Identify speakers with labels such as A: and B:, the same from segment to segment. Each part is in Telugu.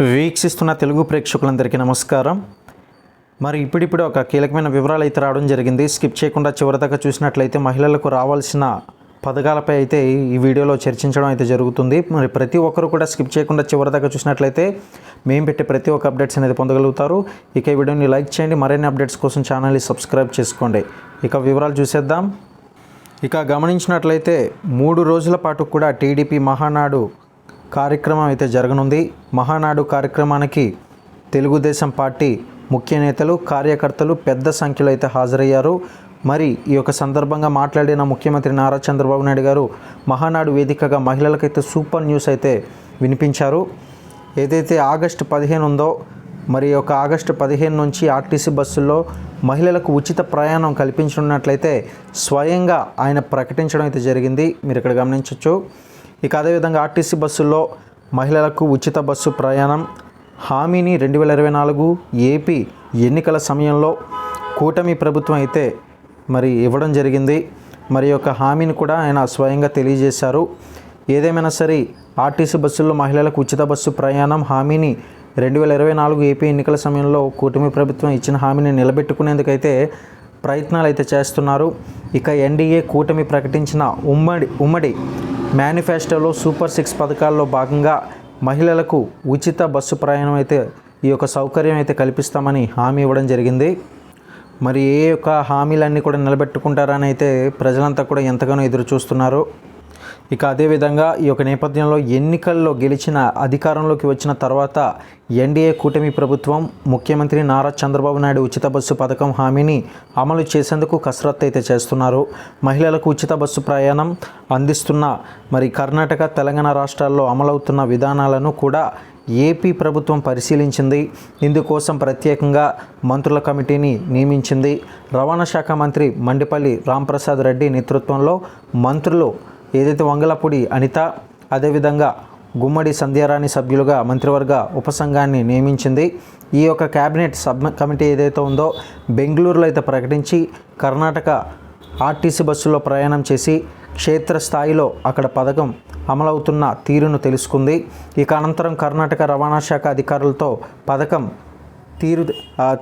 A: వీక్షిస్తున్న తెలుగు ప్రేక్షకులందరికీ నమస్కారం. మరి ఇప్పుడిప్పుడు ఒక కీలకమైన వివరాలు అయితే రావడం జరిగింది. స్కిప్ చేయకుండా చివరిదాకా చూసినట్లయితే మహిళలకు రావాల్సిన పథకాలపై అయితే ఈ వీడియోలో చర్చించడం అయితే జరుగుతుంది. మరి ప్రతి ఒక్కరు కూడా స్కిప్ చేయకుండా చివరిదాకా చూసినట్లయితే మేము పెట్టే ప్రతి ఒక్క అప్డేట్స్ అనేది పొందగలుగుతారు. ఇక ఈ వీడియోని లైక్ చేయండి. మరిన్ని అప్డేట్స్ కోసం ఛానల్ని సబ్స్క్రైబ్ చేసుకోండి. ఇక వివరాలు చూసేద్దాం. ఇక గమనించినట్లయితే మూడు రోజుల పాటు కూడా టీడీపీ మహానాడు కార్యక్రమం అయితే జరగనుంది. మహానాడు కార్యక్రమానికి తెలుగుదేశం పార్టీ ముఖ్య నేతలు కార్యకర్తలు పెద్ద సంఖ్యలో అయితే హాజరయ్యారు. మరి ఈ యొక్క సందర్భంగా మాట్లాడిన ముఖ్యమంత్రి నారా చంద్రబాబు నాయుడు గారు మహానాడు వేదికగా మహిళలకైతే సూపర్ న్యూస్ అయితే వినిపించారు. ఏదైతే ఆగస్టు పదిహేను ఉందో మరి ఒక ఆగస్టు పదిహేను నుంచి ఆర్టీసీ బస్సుల్లో మహిళలకు ఉచిత ప్రయాణం కల్పించనున్నట్లయితే స్వయంగా ఆయన ప్రకటించడం అయితే జరిగింది. మీరు ఇక్కడ గమనించవచ్చు ఇక అదేవిధంగా ఆర్టీసీ బస్సుల్లో మహిళలకు ఉచిత బస్సు ప్రయాణం. హామీని రెండు వేల ఇరవై నాలుగు ఏపీ ఎన్నికల సమయంలో కూటమి ప్రభుత్వం అయితే మరి ఇవ్వడం జరిగింది. మరి యొక్క హామీని కూడా ఆయన స్వయంగా తెలియజేశారు. ఏదేమైనా సరే ఆర్టీసీ బస్సుల్లో మహిళలకు ఉచిత బస్సు ప్రయాణం హామీని రెండు వేల ఇరవై నాలుగు ఏపీ ఎన్నికల సమయంలో కూటమి ప్రభుత్వం ఇచ్చిన హామీని నిలబెట్టుకునేందుకైతే ప్రయత్నాలు అయితే చేస్తున్నారు. ఇక ఎన్డీఏ కూటమి ప్రకటించిన ఉమ్మడి ఉమ్మడి మేనిఫెస్టోలో సూపర్ సిక్స్ పథకాల్లో భాగంగా మహిళలకు ఉచిత బస్సు ప్రయాణం అయితే ఈ యొక్క సౌకర్యం అయితే కల్పిస్తామని హామీ ఇవ్వడం జరిగింది. మరి ఏ యొక్క హామీలన్నీ కూడా నిలబెట్టుకుంటారని అయితే ప్రజలంతా కూడా ఎంతగానో ఎదురు చూస్తున్నారు ఇక అదేవిధంగా ఈ యొక్క నేపథ్యంలో ఎన్నికల్లో గెలిచిన అధికారంలోకి వచ్చిన తర్వాత ఎన్డీఏ కూటమి ప్రభుత్వం ముఖ్యమంత్రి నారా చంద్రబాబు నాయుడు ఉచిత బస్సు పథకం హామీని అమలు చేసేందుకు కసరత్తు అయితే చేస్తున్నారు. మహిళలకు ఉచిత బస్సు ప్రయాణం అందిస్తున్న మరి కర్ణాటక తెలంగాణ రాష్ట్రాల్లో అమలవుతున్న విధానాలను కూడా ఏపీ ప్రభుత్వం పరిశీలించింది. ఇందుకోసం ప్రత్యేకంగా మంత్రుల కమిటీని నియమించింది. రవాణా శాఖ మంత్రి మండిపల్లి రాంప్రసాద్ రెడ్డి నేతృత్వంలో మంత్రులు ఏదైతే వంగలపూడి అనిత అదేవిధంగా గుమ్మడి సంధ్యారాణి సభ్యులుగా మంత్రివర్గ ఉపసంఘాన్ని నియమించింది. ఈ యొక్క కేబినెట్ సబ్ కమిటీ ఏదైతే ఉందో బెంగళూరులో అయితే ప్రకటించి కర్ణాటక ఆర్టీసీ బస్సులో ప్రయాణం చేసి క్షేత్రస్థాయిలో అక్కడ పథకం అమలవుతున్న తీరును తెలుసుకుంది. ఇక అనంతరం కర్ణాటక రవాణా శాఖ అధికారులతో పథకం తీరు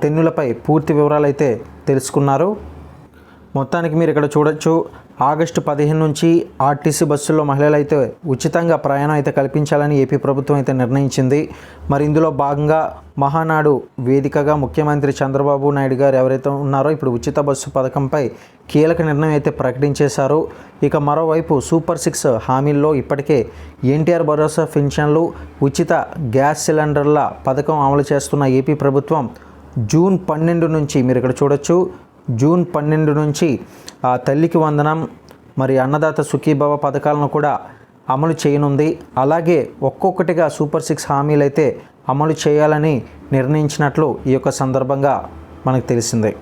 A: తెన్నులపై పూర్తి వివరాలు అయితే తెలుసుకున్నారు. మొత్తానికి మీరు ఇక్కడ చూడొచ్చు ఆగస్టు పదిహేను నుంచి ఆర్టీసీ బస్సుల్లో మహిళలు అయితే ఉచితంగా ప్రయాణం అయితే కల్పించాలని ఏపీ ప్రభుత్వం అయితే నిర్ణయించింది. మరి ఇందులో భాగంగా మహానాడు వేదికగా ముఖ్యమంత్రి చంద్రబాబు నాయుడు గారు ఎవరైతే ఉన్నారో ఇప్పుడు ఉచిత బస్సు పథకంపై కీలక నిర్ణయం అయితే ప్రకటించేశారు. ఇక మరోవైపు సూపర్ సిక్స్ హామీల్లో ఇప్పటికే ఎన్టీఆర్ భరోసా పెన్షన్లు ఉచిత గ్యాస్ సిలిండర్ల పథకం అమలు చేస్తున్న ఏపీ ప్రభుత్వం జూన్ పన్నెండు నుంచి మీరు ఇక్కడ చూడొచ్చు. జూన్ పన్నెండు నుంచి ఆ తల్లికి వందనం మరి అన్నదాత సుఖీభవ పథకాలను కూడా అమలు చేయనుంది. అలాగే ఒక్కొక్కటిగా సూపర్ సిక్స్ హామీలైతే అమలు చేయాలని నిర్ణయించినట్లు ఈ యొక్క సందర్భంగా మనకు తెలిసిందే.